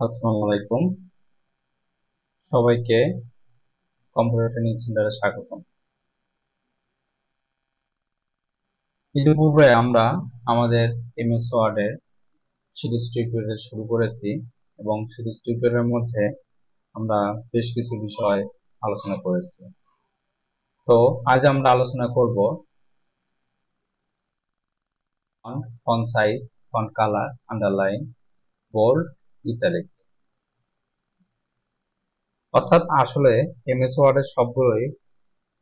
আসসালামু আলাইকুম। সবাইকে কম্পিউটার ট্রেনিং সেন্টারে স্বাগতম। ইতিপূর্বে আমরা আমাদের এমএস ওয়ার্ডের সিরিজ টিউটোরিয়াল শুরু করেছি এবং সিরিজ টিউটোরিয়ালের মধ্যে আমরা বেশ কিছু বিষয় আলোচনা করেছি। তো আজ আমরা আলোচনা করব font size font colour underline bold ইত্যাদি। অর্থাৎ আসলে এমএস ওয়ার্ডের সবগুলোই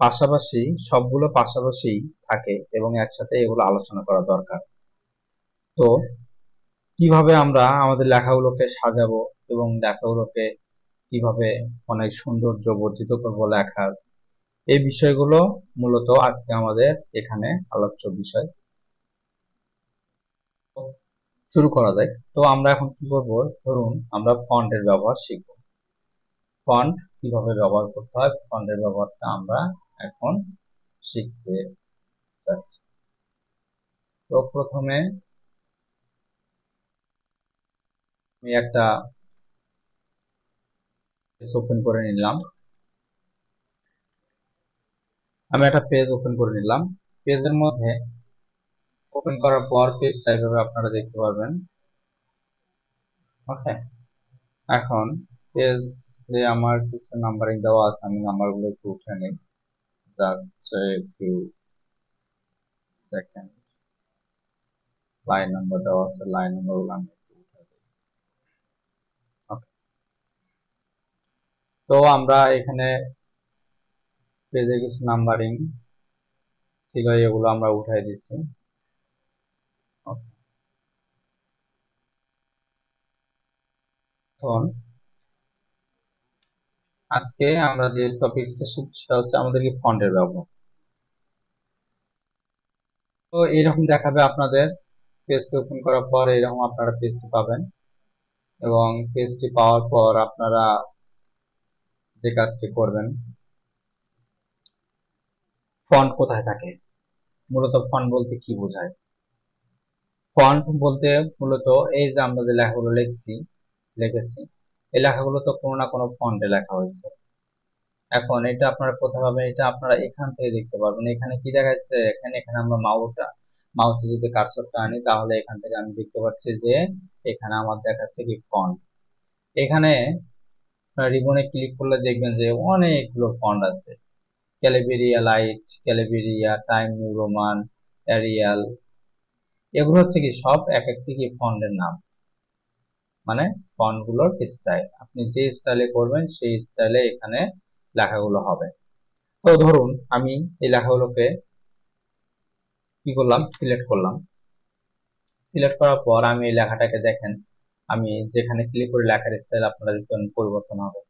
পাশাপাশি, সবগুলো পাশাপাশি থাকে এবং একসাথে এগুলো আলোচনা করা দরকার। তো কীভাবে আমরা আমাদের লেখাগুলোকে সাজাবো এবং লেখাগুলোকে কীভাবে অনেক সৌন্দর্য বর্ধিত করব লেখার, এই বিষয়গুলো মূলত আজকে আমাদের এখানে আলোচ্য বিষয়। শুরু করা যায় তো আমরা এখন কি করব? ধরুন আমরা ফন্টের ব্যবহার শিখব। ফন্ট কীভাবে ব্যবহার করতে হয়? ফন্টের ব্যবহারটা আমরা এখন শিখতে যাচ্ছি। তো প্রথমে আমি একটা পেজ ওপেন করে নিলাম। আমি একটা পেজ ওপেন করে নিলাম। পেজের মধ্যে ওপেন করার পর পেজটা এভাবে আপনারা দেখতে পারবেন। ওকে এখন পেজ যে আমার কিছু নাম্বারিং দেওয়া আছে, আমি নাম্বারগুলো একটু উঠে নিই। Just few second line number দেওয়া আছে লাইন নাম্বারগুলো আমি একটু উঠে দিই তো আমরা এখানে পেজে কিছু নাম্বারিং ছিল এগুলো আমরা উঠাই দিচ্ছি এখন আজকে আমরা যে টপিকটা সেটা হচ্ছে আমাদেরকে ফন্টের ব্যবহার। তো এইরকম দেখাবে আপনাদের। পেজটি ওপেন করার পর এরকম আপনারা পেজটি পাবেন এবং পেজটি পাওয়ার পর আপনারা যে কাজটি করবেন ফন্ট কোথায় থাকে? মূলত ফন্ট বলতে কি বোঝায়? ফন্ট বলতে মূলত এই যে আমরা যে লেখাগুলো লিখছি লিখেছি এই লেখাগুলো তো কোনো না কোনো ফন্টে লেখা হয়েছে। এখন এটা আপনারা কোথায় পাবেন, এটা আপনারা এখান থেকে দেখতে পারবেন। এখানে কি দেখাচ্ছে? এখানে এখানে আমরা মাউসটা মাউসে যদি কার্সরটা আনি, তাহলে এখান থেকে আমি দেখতে পাচ্ছি যে এখানে আমার দেখাচ্ছে কি ফন্ট এখানে রিবনে ক্লিক করলে দেখবেন যে অনেকগুলো ফন্ট আছে। Calibri light Calibri time new roman Arial এগুলো হচ্ছে কি সব এক একটি কি ফন্টের নাম। মানে ফন্টগুলোর স্টাইল আপনি যে স্টাইলে করবেন, সেই স্টাইলে এখানে লেখাগুলো হবে। তো ধরুন, আমি এই লেখাগুলোকে কি করলাম? সিলেক্ট করলাম। সিলেক্ট করার পর আমি এই লেখাটাকে দেখেন, আমি যেখানে ক্লিক করে লেখার স্টাইল আপনারা পরিবর্তন হবে।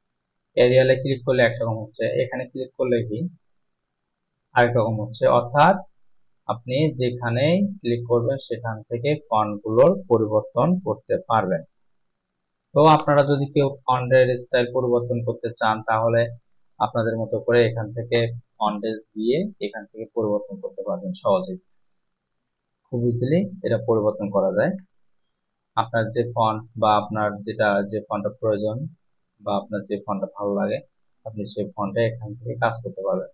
এরিয়ালে ক্লিক করলে একরকম হচ্ছে, এখানে ক্লিক করলে কি? আরেক রকম হচ্ছে। অর্থাৎ আপনি যেখানে ক্লিক করবেন, সেখান থেকে ফন্টগুলোর পরিবর্তন করতে পারবেন। তো আপনারা যদি কেউ ফন্টের স্টাইল পরিবর্তন করতে চান, তাহলে আপনাদের মতো করে এখান থেকে ফন্টেজ দিয়ে এখান থেকে পরিবর্তন করতে পারবেন সহজেই খুব ইজিলি এটা পরিবর্তন করা যায়। আপনার যে ফন্ট বা আপনার যেটা, যে ফন্টটা প্রয়োজন বা আপনার যে ফন্টটা ভালো লাগে, আপনি সেই ফন্টে এখান থেকে কাজ করতে পারবেন।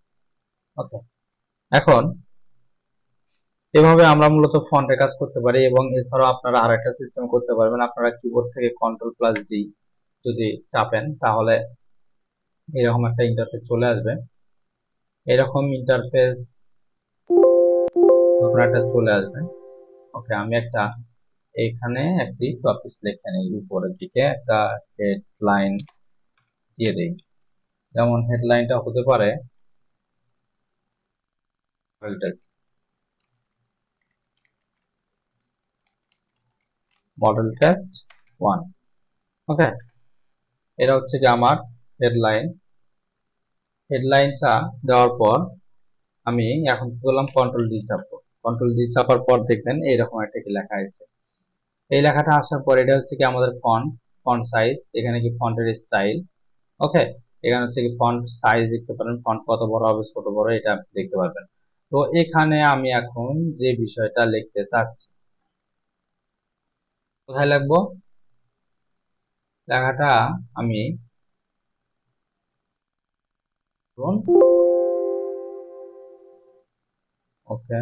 ওকে এখন এভাবে আমরা মূলত ফন্টে কাজ করতে পারি এবং এছাড়াও আপনারা আরেকটা সিস্টেম করতে পারবেন। আপনারা কিবোর্ড থেকে কন্ট্রোল প্লাস ডি যদি চাপেন, তাহলে এরকম একটা ইন্টারফেস চলে আসবে। এরকম ইন্টারফেস আপনার একটা চলে আসবে। ওকে আমি একটা এখানে একটি টপিক লিখে নিই, উপরের দিকে একটা হেডলাইন দিয়ে দিই। যেমন হেডলাইনটা হতে পারে মডেল টেস্ট ওয়ান ওকে এটা হচ্ছে কি আমার হেডলাইন হেডলাইনটা দেওয়ার পর আমি এখন করলাম? কন্ট্রোল ডি চাপবো। কন্ট্রোল ডি চাপার পর দেখবেন এইরকম একটা কি লেখা আছে। এই লেখাটা আসার পর এটা হচ্ছে কি আমাদের ফন্ট ফন্ট সাইজ এখানে কি ফন্টের স্টাইল ওকে এখানে হচ্ছে কি ফন্ট সাইজ দেখতে পারেন। ফন্ট কত বড় হবে, ছোট বড়, এটা দেখতে পারবেন। তো এখানে আমি এখন যে বিষয়টা লিখতে চাচ্ছি কোথায় লাগবো? লেখাটা আমি ওকে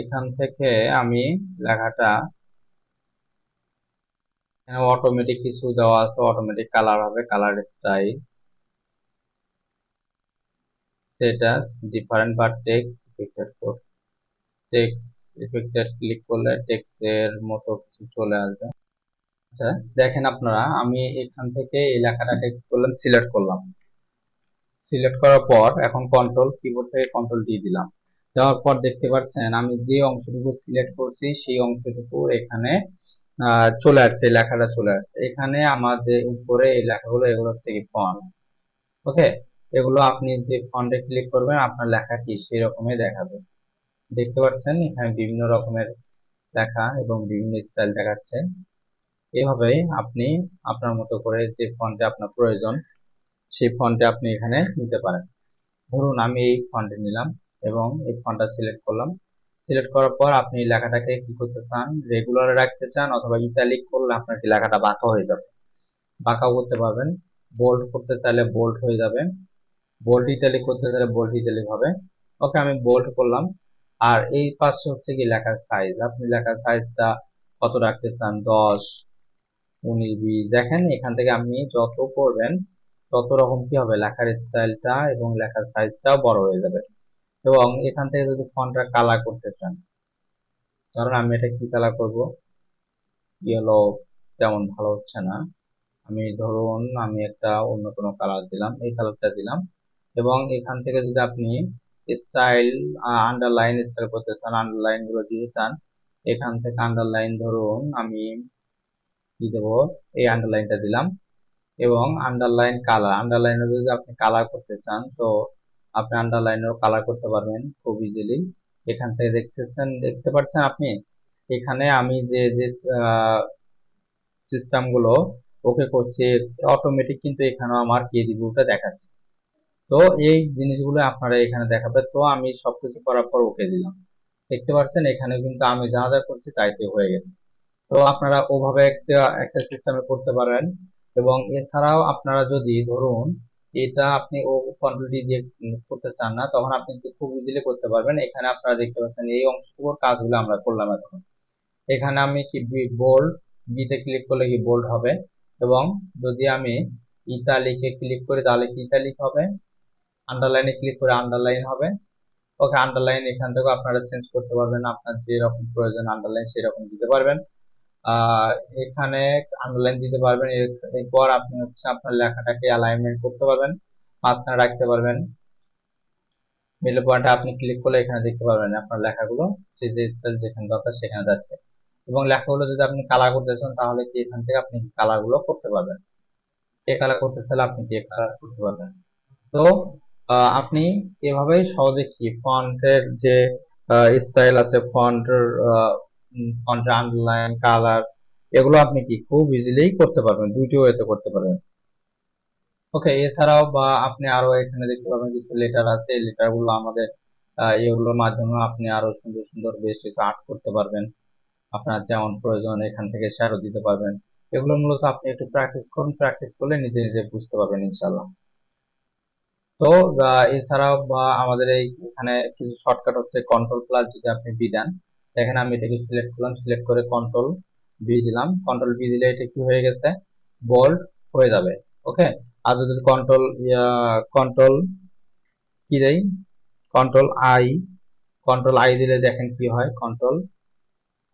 এখান থেকে আমি লেখাটা অটোমেটিক কিছু দেওয়া আছে অটোমেটিক কালার হবে কালার স্টাইল স্ট্যাটাস ডিফারেন্ট বা টেক্সট টেক্সট ইফেক্টেড ক্লিক করলে টেক্সটের মতো কিছু চলে আসবে। আচ্ছা দেখেন আপনারা, আমি এখান থেকে এই লেখাটা করলাম সিলেক্ট করলাম। সিলেক্ট করার পর এখন কন্ট্রোল কিবোর্ড থেকে কন্ট্রোল দিয়ে দিলাম। দেওয়ার পর দেখতে পাচ্ছেন, আমি যে অংশটুকু সিলেক্ট করছি, সেই অংশটুকু এখানে চলে আসছে লেখাটা চলে আসছে। এখানে আমার যে উপরে এই লেখাগুলো, এগুলো থেকে ফন্ট ওকে এগুলো আপনি যে ফন্টে ক্লিক করবেন, আপনার লেখা কি সেই রকমই দেখাবে দেখতে পাচ্ছেন, এখানে বিভিন্ন রকমের লেখা এবং বিভিন্ন স্টাইল দেখাচ্ছে। এভাবেই আপনি আপনার মতো করে যে ফন্টে আপনার প্রয়োজন, সেই ফন্টে আপনি এখানে নিতে পারেন। ধরুন, আমি এই ফন্টে নিলাম এবং এই ফন্টটা সিলেক্ট করলাম। সিলেক্ট করার পর আপনি লেখাটাকে কি করতে চান? রেগুলারে রাখতে চান অথবা ইতালিক করলে আপনার কি লেখাটা বাঁকা হয়ে যাবে? বাঁকাও করতে পারবেন। বোল্ড করতে চাইলে বোল্ড হয়ে যাবে। বোল্ড ইতালিক করতে চাইলে বোল্ড ইতালিক হবে। ওকে, আমি বোল্ড করলাম। আর এই পাশে হচ্ছে কি লেখার সাইজ আপনি লেখার সাইজটা কত রাখতে চান? দশ, উনিশ, বিশ। দেখেন, এখান থেকে আপনি যত করবেন, তত রকম কি হবে? লেখার স্টাইলটা এবং লেখার সাইজটাও বড় হয়ে যাবে। এবং এখান থেকে যদি ফন্টটা কালার করতে চান কারণ আমি এটা কি কালার করব? ইয়েলো তেমন ভালো হচ্ছে না। আমি ধরুন, আমি একটা অন্য কোনো কালার দিলাম, এই কালারটা দিলাম। এবং এখান থেকে যদি আপনি স্টাইল আন্ডারলাইন স্টাইল করতে চান আন্ডারলাইনগুলো দিয়ে চান। এখান থেকে আন্ডারলাইন ধরুন, আমি কি দেব? এই আন্ডারলাইনটা দিলাম। এবং আন্ডারলাইন কালার আন্ডারলাইনে যদি আপনি কালার করতে চান, তো আপনি আন্ডারলাইনেও কালার করতে পারবেন খুব ইজিলি এখান থেকে দেখতেছেন দেখতে পাচ্ছেন আপনি? এখানে আমি যে যে সিস্টেমগুলো ওকে করছি অটোমেটিক কিন্তু এখানেও আমার কে রিভিউটা দেখাচ্ছে। তো এই জিনিসগুলো আপনারা এখানে দেখাবে। তো আমি সবকিছু করার পর ওকে দিলাম। দেখতে পাচ্ছেন, এখানে কিন্তু আমি যা যা করছি তাইতে হয়ে গেছে। তো আপনারা ওভাবে একটা একটা সিস্টেমে করতে পারেন এবং এছাড়াও আপনারা যদি ধরুন এটা আপনি ও কন্ট্রোলটি দিয়ে করতে চান না, তখন আপনি খুব ইজিলি করতে পারবেন। এখানে আপনারা দেখতে পাচ্ছেন এই অংশটুকুর কাজগুলো আমরা করলাম এখন। এখানে আমি কি বোল্ড বিতে ক্লিক করলে কি বোল্ড হবে? এবং যদি আমি ইতালিকে ক্লিক করি, তাহলে কি ইতালিক হবে? আন্ডারলাইনে ক্লিক করে আন্ডারলাইন হবে। ওকে আন্ডারলাইন এখান থেকে আপনারা চেঞ্জ করতে পারবেন। আপনার যে রকম প্রয়োজন আন্ডারলাইন সেই রকম দিতে পারবেন। এখানে আন্ডারলাইন দিতে পারবেন। এরপর আপনি হচ্ছে আপনার লেখাটাকে অ্যালাইনমেন্ট করতে পারবেন। মাঝখানে রাখতে পারবেন। মিডল পয়েন্টে আপনি ক্লিক করলে এখানে দেখতে পারবেন আপনার লেখাগুলো যে যে স্টাইল যেখানে দরকার সেখানে যাচ্ছে। এবং লেখাগুলো যদি আপনি কালার করতে চান তাহলে কি এখান থেকে আপনি কালারগুলো করতে পারবেন। কে কালার করতে চাইলে আপনি কে কালার করতে পারবেন। তো আপনি এভাবেই সহজে কি ফন্টের যে স্টাইল আছে ফন্টের ফন্টের আন্ডারলাইন কালার এগুলো আপনি কি খুব ইজিলি করতে পারবেন? দুইটি ওয়েতে করতে পারবেন। ওকে এছাড়াও বা আপনি আরও এখানে দেখতে পাবেন কিছু লেটার আছে। এই লেটারগুলো আমাদের এগুলোর মাধ্যমে আপনি আরও সুন্দর সুন্দর বেশ কিছু আর্ট করতে পারবেন। আপনার যেমন প্রয়োজন, এখান থেকে শেয়ারও দিতে পারবেন। এগুলো মূলত আপনি একটু প্র্যাকটিস করুন। প্র্যাকটিস করলে নিজে নিজে বুঝতে পারবেন ইনশাল্লাহ তো এছাড়াও, বা, আমাদের এখানে কিছু শর্টকাট হচ্ছে কন্ট্রোল প্লাস যদি আপনি বি দেন। দেখেন আমি এটাকে সিলেক্ট করলাম সিলেক্ট করে কন্ট্রোল বি দিলাম। কন্ট্রোল বি দিলে এটা কি হয়ে গেছে? বোল্ড হয়ে যাবে ওকে আর যদি কন্ট্রোল কন্ট্রোল কি দেই? কন্ট্রোল আই কন্ট্রোল আই দিলে দেখেন কি হয়? কন্ট্রোল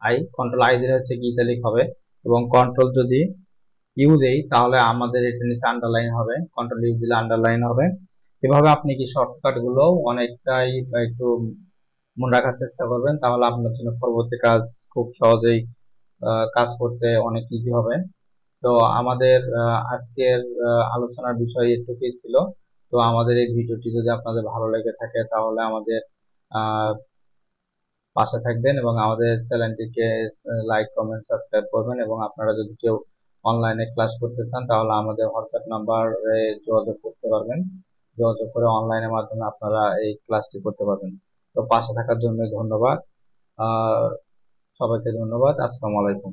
আই কন্ট্রোল আই দিলে হচ্ছে কি ইতালিক হবে। এবং কন্ট্রোল যদি ইউ দেই, তাহলে আমাদের এটা নিচে আন্ডারলাইন হবে। কন্ট্রোল ইউ দিলে আন্ডারলাইন হবে। এভাবে আপনি কি শর্টকাটগুলো অনেকটাই একটু মনে রাখার চেষ্টা করবেন? তাহলে আপনার জন্য পরবর্তী কাজ খুব সহজেই কাজ করতে অনেক ইজি হবে। তো আমাদের আজকের আলোচনার বিষয় এটুকুই ছিল। তো আমাদের এই ভিডিওটি যদি আপনাদের ভালো লেগে থাকে, তাহলে আমাদের পাশে থাকবেন এবং আমাদের চ্যানেলটিকে লাইক কমেন্ট সাবস্ক্রাইব করবেন এবং আপনারা যদি কেউ অনলাইনে ক্লাস করতে চান, তাহলে আমাদের হোয়াটসঅ্যাপ নাম্বারে যোগাযোগ করতে পারবেন। যোগাযোগ করে অনলাইনের মাধ্যমে আপনারা এই ক্লাসটি করতে পারবেন। তো পাশে থাকার জন্য ধন্যবাদ। সবাইকে ধন্যবাদ। আসসালামু আলাইকুম।